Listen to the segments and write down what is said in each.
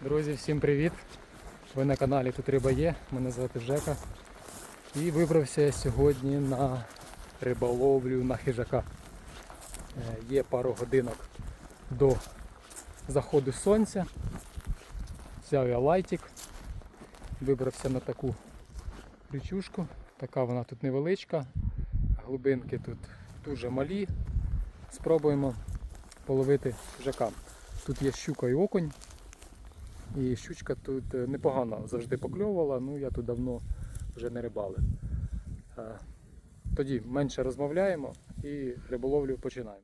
Друзі, всім привіт! Ви на каналі Тут Риба є, мене звати Жека. І вибрався я сьогодні на риболовлю на хижака. Е, Є пару годинок до заходу сонця. Взяв я лайтик, вибрався на таку річушку. Така вона тут невеличка, глибинки тут дуже малі. Спробуємо половити хижака. Тут є щука і окунь. І щучка тут е, непогано завжди покльовувала, ну я тут давно вже не рибалив. Е, Тоді менше розмовляємо і риболовлю починаємо.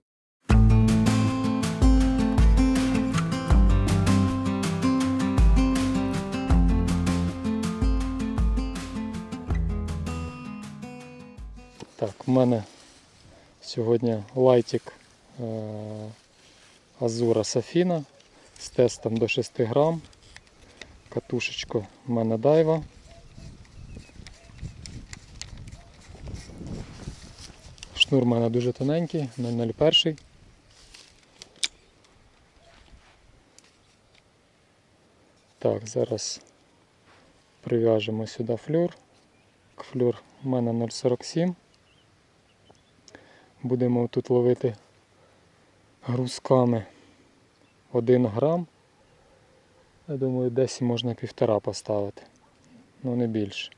Так, у мене сьогодні лайтик е, Азура Сафіна з тестом до 6 грам. Катушечку в мене дайва. Шнур в мене дуже тоненький, 001. Так, зараз прив'яжемо сюди флюр. Флюр в мене 0,47. Будемо тут ловити грузками 1 грам. Я думаю, десь можна півтора поставити. Ну не більше.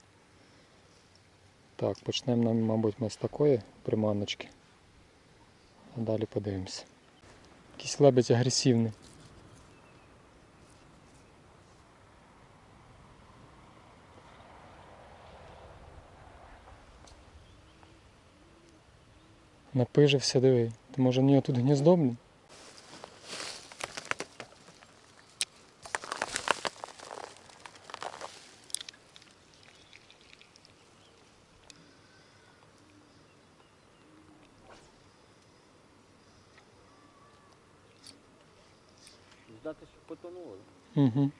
Так, почнемо мабуть, ми з такої приманочки. А далі подивимося. Якийсь лебедь агресивний. Напижився, диви. Ти може в нього тут гніздо? Здати, що потонуло. Угу. Є,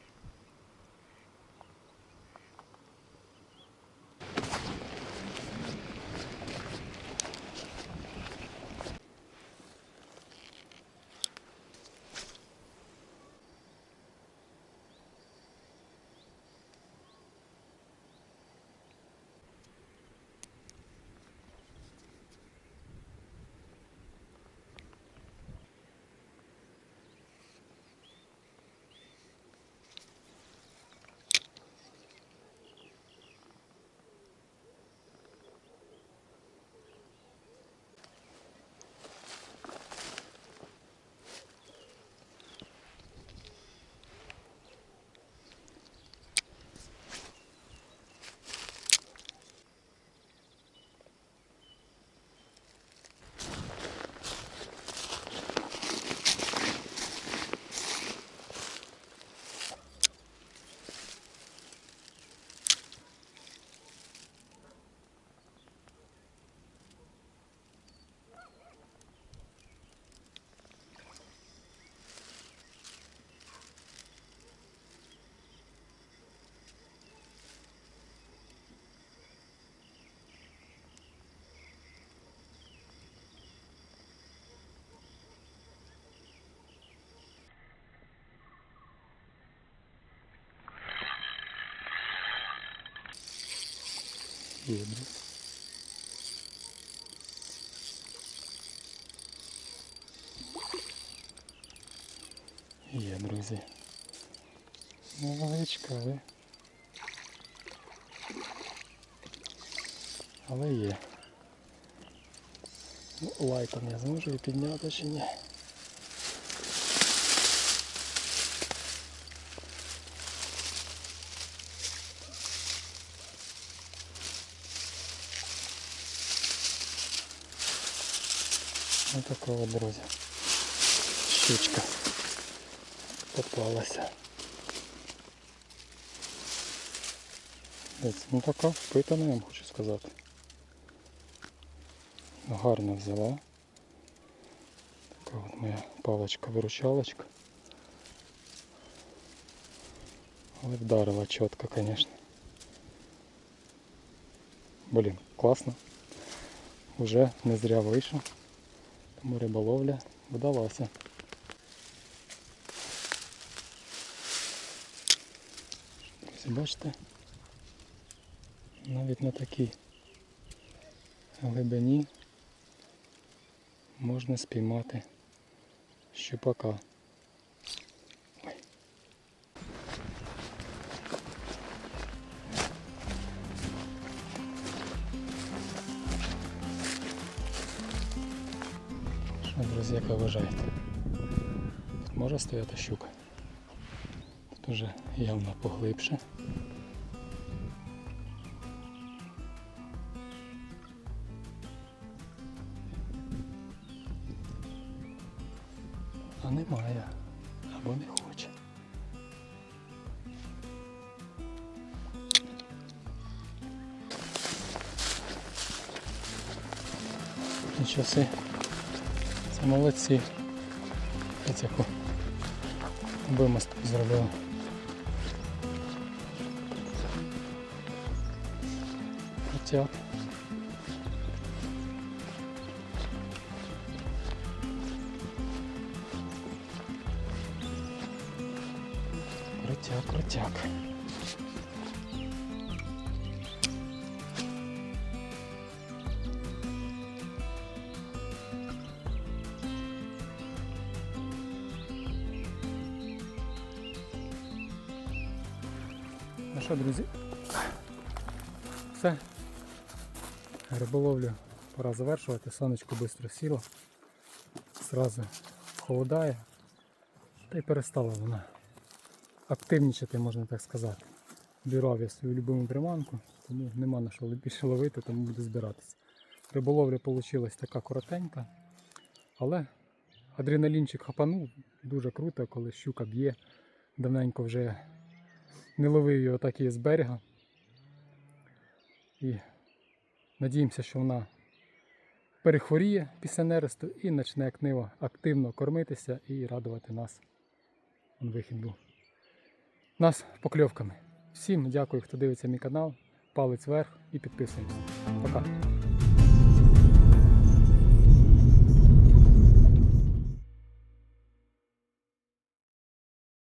друзі. Є, друзі. Невеличка, але. Але є. Ну, лайком я зможу її підняти чи ні. Ось така от, друзі. Щучка попалася. Дивіться, Ну така впитана, я вам хочу сказати. Гарно взяла. Така от моя паличка-виручалочка. Але вдарила чітко, звісно. Блін, класно. Уже не зря вийшов. Риболовля вдалася. Ось бачите? Навіть на такій глибині можна спіймати щупака. Друзі, як ви вважаєте? Тут може стояти щука? Тут уже явно поглибше. А немає. Або не хоче. Нічого си. Це молодці. Яку вимостку зробили. Хотят. Крутяк, крутяк. Що, друзі? Все. Риболовлю пора завершувати. Сонечко швидко сіло. Зразу холодає. Та й перестала вона активнічати, можна так сказати. Бірав я свою любиму приманку, тому нема на що більше ловити, тому буду збиратися. Риболовля вийшла така коротенька, але адреналінчик хапанув, дуже круто, коли щука б'є. Давненько вже не ловив його так і з берега. І надіємося, що вона перехворіє після нересту і почне активно, активно кормитися і радувати нас. Вон вихід був. Нас покльовками. Всім дякую, хто дивиться мій канал. Палець вверх і підписуємося. Пока.